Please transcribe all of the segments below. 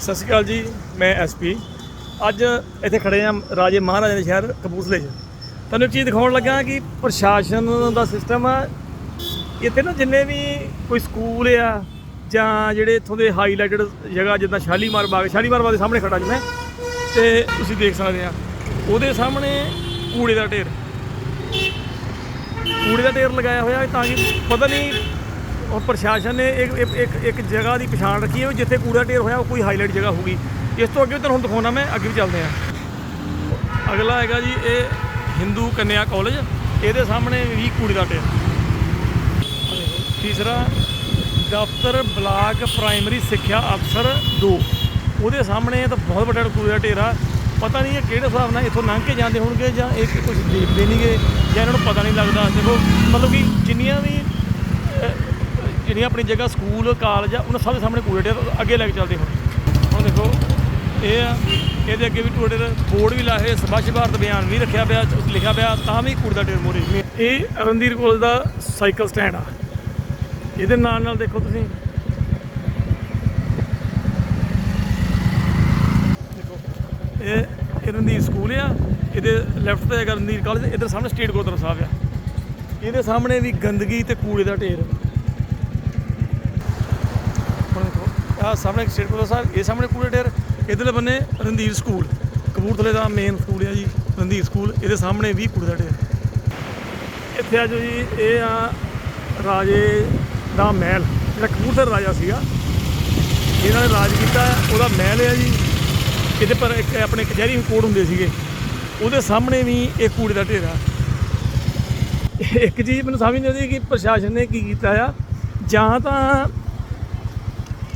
ਸਤਿ ਸ਼੍ਰੀ ਅਕਾਲ ਜੀ, ਮੈਂ ਐਸਪੀ ਅੱਜ ਇੱਥੇ ਖੜੇ ਆ ਰਾਜੇ ਮਹਾਰਾਜਾ ਦੇ ਸ਼ਹਿਰ ਕਪੂਰਥਲੇ 'ਚ। ਤੁਹਾਨੂੰ ਇੱਕ ਚੀਜ਼ ਦਿਖਾਉਣ ਲੱਗਾ ਕਿ ਪ੍ਰਸ਼ਾਸਨ ਦਾ ਸਿਸਟਮ ਆ। ਇੱਥੇ ਨਾ ਜਿੰਨੇ ਵੀ ਕੋਈ ਸਕੂਲ ਆ ਜਾਂ ਜਿਹੜੇ ਇੱਥੋਂ ਦੇ ਹਾਈਲਾਈਟਡ ਜਗ੍ਹਾ ਜਿੱਦਾਂ ਸ਼ਾਲੀਮਾਰ ਬਾਗ ਸ਼ਾਲੀਮਾਰ ਬਾਗ ਦੇ ਸਾਹਮਣੇ ਖੜਾ ਜੀ ਮੈਂ। ਤੇ ਤੁਸੀਂ ਦੇਖ ਸਕਦੇ ਆ, ਉਹਦੇ ਸਾਹਮਣੇ ਕੂੜੇ ਦਾ ਢੇਰ। ਕੂੜੇ ਦਾ ਢੇਰ ਲਗਾਇਆ ਹੋਇਆ ਤਾਂ ਕਿ ਪਤਾ ਨਹੀਂ ਔਰ ਪ੍ਰਸ਼ਾਸਨ ਨੇ ਇੱਕ ਇੱਕ- ਇੱਕ ਜਗ੍ਹਾ ਦੀ ਪਛਾਣ ਰੱਖੀ ਹੈ ਵੀ ਜਿੱਥੇ ਕੂੜਾ ਢੇਰ ਹੋਇਆ, ਉਹ ਕੋਈ ਹਾਈਲਾਈਟ ਜਗ੍ਹਾ ਹੋਊਗੀ ਇਸ ਤੋਂ ਅੱਗੇ ਵੀ ਤੁਹਾਨੂੰ ਦਿਖਾਉਣਾ ਮੈਂ, ਅੱਗੇ ਵੀ ਚੱਲਦੇ ਹਾਂ। ਅਗਲਾ ਹੈਗਾ ਜੀ, ਇਹ ਹਿੰਦੂ ਕੰਨਿਆ ਕਾਲਜ ਇਹਦੇ ਸਾਹਮਣੇ ਵੀ ਕੂੜੇ ਦਾ ਢੇਰ। ਤੀਸਰਾ, ਦਫ਼ਤਰ ਬਲਾਕ ਪ੍ਰਾਇਮਰੀ ਸਿੱਖਿਆ ਅਫਸਰ 2 ਉਹਦੇ ਸਾਹਮਣੇ ਤਾਂ ਬਹੁਤ ਵੱਡਾ ਕੂੜੇ ਦਾ ਢੇਰ ਆ। ਪਤਾ ਨਹੀਂ ਇਹ ਕਿਹੜੇ ਹਿਸਾਬ ਨਾਲ ਇੱਥੋਂ ਲੰਘ ਕੇ ਜਾਂਦੇ ਹੋਣਗੇ ਜਾਂ ਇਹ ਕੁਝ ਦੇਖਦੇ ਨਹੀਂਗੇ ਜਾਂ ਇਹਨਾਂ ਨੂੰ ਪਤਾ ਨਹੀਂ ਲੱਗਦਾ। ਦੇਖੋ, ਮਤਲਬ ਕਿ ਜਿੰਨੀਆਂ ਵੀ ਜਿਹੜੀਆਂ ਆਪਣੀ ਜਗ੍ਹਾ ਸਕੂਲ, ਕਾਲਜ ਆ, ਉਹਨਾਂ ਸਭ ਦੇ ਸਾਹਮਣੇ ਕੂੜੇ ਢੇਰ ਅੱਗੇ ਲੈ ਕੇ ਚੱਲਦੇ ਹੁਣ। ਹੁਣ ਦੇਖੋ, ਇਹ ਆ, ਇਹਦੇ ਅੱਗੇ ਵੀ ਕੂੜੇ ਬੋਰਡ ਵੀ ਲਾਏ ਸਵੱਛ ਭਾਰਤ ਅਭਿਆਨ ਵੀ ਰੱਖਿਆ ਪਿਆ ਲਿਖਿਆ ਪਿਆ, ਤਾਂ ਵੀ ਕੂੜੇ ਦਾ ਢੇਰ ਮੋਰੇ। ਇਹ ਰਣਧੀਰ ਕੋਲ ਦਾ ਸਾਈਕਲ ਸਟੈਂਡ ਆ। ਇਹਦੇ ਨਾਲ ਨਾਲ ਦੇਖੋ ਤੁਸੀਂ। ਦੇਖੋ, ਇਹ ਇਹ ਰਣਧੀਰ ਸਕੂਲ ਆ, ਇਹਦੇ ਲੈਫਟ ਤੇ ਹੈਗਾ ਰਣਧੀਰ ਕਾਲਜ ਇਧਰ ਸਾਹਮਣੇ ਸਟੇਟ ਗੁਰਦੁਆਰਾ ਸਾਹਿਬ ਆ। ਇਹਦੇ ਸਾਹਮਣੇ ਵੀ ਗੰਦਗੀ ਤੇ ਕੂੜੇ ਦਾ ਢੇਰ ਹੁਣ ਦੇਖੋ ਸਾਹਮਣੇ ਸਟੇਟ ਗੁਰਦੁਆਰਾ ਸਾਹਿਬ ਇਹ ਸਾਹਮਣੇ ਕੂੜੇ ਢੇਰ ਇਧਰਲੇ ਬੰਨੇ ਰਣਧੀਰ ਸਕੂਲ, ਕਪੂਰਥਲੇ ਦਾ ਮੇਨ ਸਕੂਲ ਆ ਜੀ, ਰਣਧੀਰ ਸਕੂਲ, ਇਹਦੇ ਸਾਹਮਣੇ ਵੀ ਕੂੜੇ ਦਾ ਢੇਰ ਇੱਥੇ ਆ ਜੋ ਜੀ, ਇਹ ਆ ਰਾਜੇ ਦਾ ਮਹਿਲ, ਜਿਹੜਾ ਕਪੂਰਥਲੇ ਰਾਜਾ ਸੀਗਾ। ਇਹਨਾਂ ਨੇ ਰਾਜ ਕੀਤਾ, ਉਹਦਾ ਮਹਿਲ ਹੈ ਜੀ, ਇਹਦੇ ਪਰ ਇੱਕ ਆਪਣੇ ਕਚਹਿਰੀ ਕੋਡ ਹੁੰਦੇ ਸੀਗੇ। ਉਹਦੇ ਸਾਹਮਣੇ ਵੀ ਇਹ ਕੂੜੇ ਦਾ ਢੇਰ ਆ। ਇੱਕ ਚੀਜ਼ ਮੈਨੂੰ ਸਮਝ ਨਹੀਂ ਆਉਂਦੀ ਕਿ ਪ੍ਰਸ਼ਾਸਨ ਨੇ ਕੀ ਕੀਤਾ ਆ, ਜਾਂ ਤਾਂ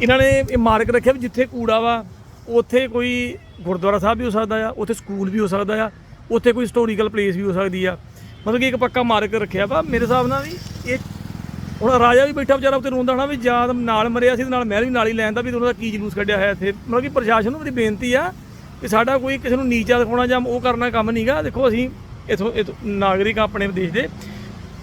ਇਹਨਾਂ ਨੇ ਇਹ ਮਾਰਕ ਰੱਖਿਆ ਵੀ ਜਿੱਥੇ ਕੂੜਾ ਵਾ, ਉੱਥੇ ਕੋਈ ਗੁਰਦੁਆਰਾ ਸਾਹਿਬ ਵੀ ਹੋ ਸਕਦਾ ਆ, ਉੱਥੇ ਸਕੂਲ ਵੀ ਹੋ ਸਕਦਾ ਆ, ਉੱਥੇ ਕੋਈ ਹਿਸਟੋਰੀਕਲ ਪਲੇਸ ਵੀ ਹੋ ਸਕਦੀ ਆ। ਮਤਲਬ ਕਿ ਇੱਕ ਪੱਕਾ ਮਾਰਕ ਰੱਖਿਆ ਵਾ, ਮੇਰੇ ਹਿਸਾਬ ਨਾਲ ਵੀ ਇਹ ਹੁਣ ਰਾਜਾ ਵੀ ਬੈਠਾ ਵਿਚਾਰਾ ਉੱਤੇ ਰੋਂਦਾ ਹੋਣਾ ਵੀ ਜਾਂ ਨਾਲ ਮਰਿਆ ਸੀ ਤੇ ਨਾਲ ਮਹਿਲ ਵੀ ਨਾਲ ਹੀ ਲੈਣ ਦਾ ਵੀ ਉਹਨਾਂ ਦਾ ਕੀ ਜਲੂਸ ਕੱਢਿਆ ਹੋਇਆ ਇੱਥੇ। ਮਤਲਬ ਕਿ ਪ੍ਰਸ਼ਾਸਨ ਨੂੰ ਮੇਰੀ ਬੇਨਤੀ ਆ ਕਿ ਸਾਡਾ ਕੋਈ ਕਿਸੇ ਨੂੰ ਨੀਚਾ ਦਿਖਾਉਣਾ ਜਾਂ ਉਹ ਕਰਨਾ ਕੰਮ ਨਹੀਂਗਾ ਦੇਖੋ ਅਸੀਂ ਇਥੋਂ ਨਾਗਰਿਕ ਆ ਆਪਣੇ ਦੇਸ਼ ਦੇ।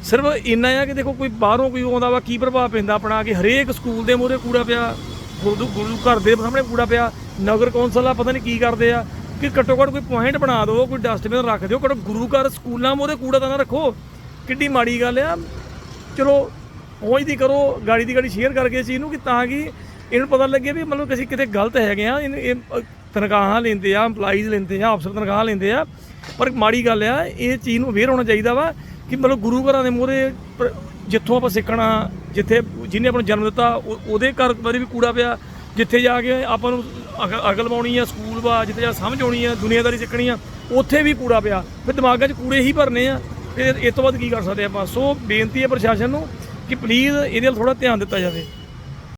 ਸਿਰਫ ਇੰਨਾ ਆ ਕਿ ਦੇਖੋ ਕੋਈ ਬਾਹਰੋਂ ਕੋਈ ਆਉਂਦਾ ਵਾ, ਕੀ ਪ੍ਰਭਾਵ ਪੈਂਦਾ ਆਪਣਾ, ਕਿ ਹਰੇਕ ਸਕੂਲ ਦੇ ਮੂਹਰੇ ਕੂੜਾ ਪਿਆ ਗੁਰੂ ਗੁਰੂ ਘਰ ਦੇ ਸਾਹਮਣੇ ਕੂੜਾ ਪਿਆ, ਨਗਰ ਕੌਂਸਲ ਆ, ਪਤਾ ਨਹੀਂ ਕੀ ਕਰਦੇ ਆ, ਕਿ ਘੱਟੋ ਘੱਟ ਕੋਈ ਪੁਆਇੰਟ ਬਣਾ ਦਿਓ ਕੋਈ ਡਸਟਬਿਨ ਰੱਖ ਦਿਓ, ਘੱਟੋ ਗੁਰੂ ਘਰ ਸਕੂਲਾਂ ਮੂਹਰੇ ਕੂੜਾ ਤਾਂ ਨਾ ਰੱਖੋ। ਕਿੱਡੀ ਮਾੜੀ ਗੱਲ ਆ। ਚਲੋ ਪਹੁੰਚਦੀ ਕਰੋ, ਗਾੜੀ ਦੀ ਗਾੜੀ ਸ਼ੇਅਰ ਕਰਕੇ ਇਸ ਚੀਜ਼ ਨੂੰ, ਕਿ ਤਾਂ ਕਿ ਇਹਨੂੰ ਪਤਾ ਲੱਗੇ ਵੀ ਮਤਲਬ ਅਸੀਂ ਕਿਤੇ ਗਲਤ ਹੈਗੇ ਆ, ਇਹਨੂੰ- ਇਹ ਤਨਖਾਹਾਂ ਲੈਂਦੇ ਆ, EMPLOYEES ਲੈਂਦੇ ਆ ਅਫਸਰ ਤਨਖਾਹ ਲੈਂਦੇ ਆ। ਪਰ ਮਾੜੀ ਗੱਲ ਆ, ਇਹ ਚੀਜ਼ ਨੂੰ ਅਵੇਅਰ ਹੋਣਾ ਚਾਹੀਦਾ ਵਾ ਕਿ ਮਤਲਬ ਗੁਰੂ ਘਰਾਂ ਦੇ ਮੂਹਰੇ ਪ- ਜਿੱਥੋਂ ਆਪਾਂ ਸਿੱਖਣਾ, ਜਿੱਥੇ ਜਿਹਨੇ ਆਪਾਂ ਨੂੰ ਜਨਮ ਦਿੱਤਾ, ਉਹ- ਉਹਦੇ ਘਰ ਬਾਰੇ ਵੀ ਕੂੜਾ ਪਿਆ, ਜਿੱਥੇ ਜਾ ਕੇ ਆਪਾਂ ਨੂੰ ਅਕ- ਅਕਲ ਪਾਉਣੀ ਆ, ਸਕੂਲ ਵਾ, ਜਿੱਥੇ ਜਾ ਸਮਝ ਆਉਣੀ ਆ, ਦੁਨੀਆਦਾਰੀ ਸਿੱਖਣੀ ਆ, ਉੱਥੇ ਵੀ ਕੂੜਾ ਪਿਆ। ਫਿਰ ਦਿਮਾਗਾਂ 'ਚ ਕੂੜੇ ਹੀ ਭਰਨੇ ਆ। ਫਿਰ ਇਸ ਤੋਂ ਬਾਅਦ ਕੀ ਕਰ ਸਕਦੇ ਆਪਾਂ? ਸੋ ਬੇਨਤੀ ਹੈ ਪ੍ਰਸ਼ਾਸਨ ਨੂੰ ਕਿ ਪਲੀਜ਼ ਇਹਦੇ ਵੱਲ ਥੋੜਾ ਧਿਆਨ ਦਿੱਤਾ ਜਾਵੇ।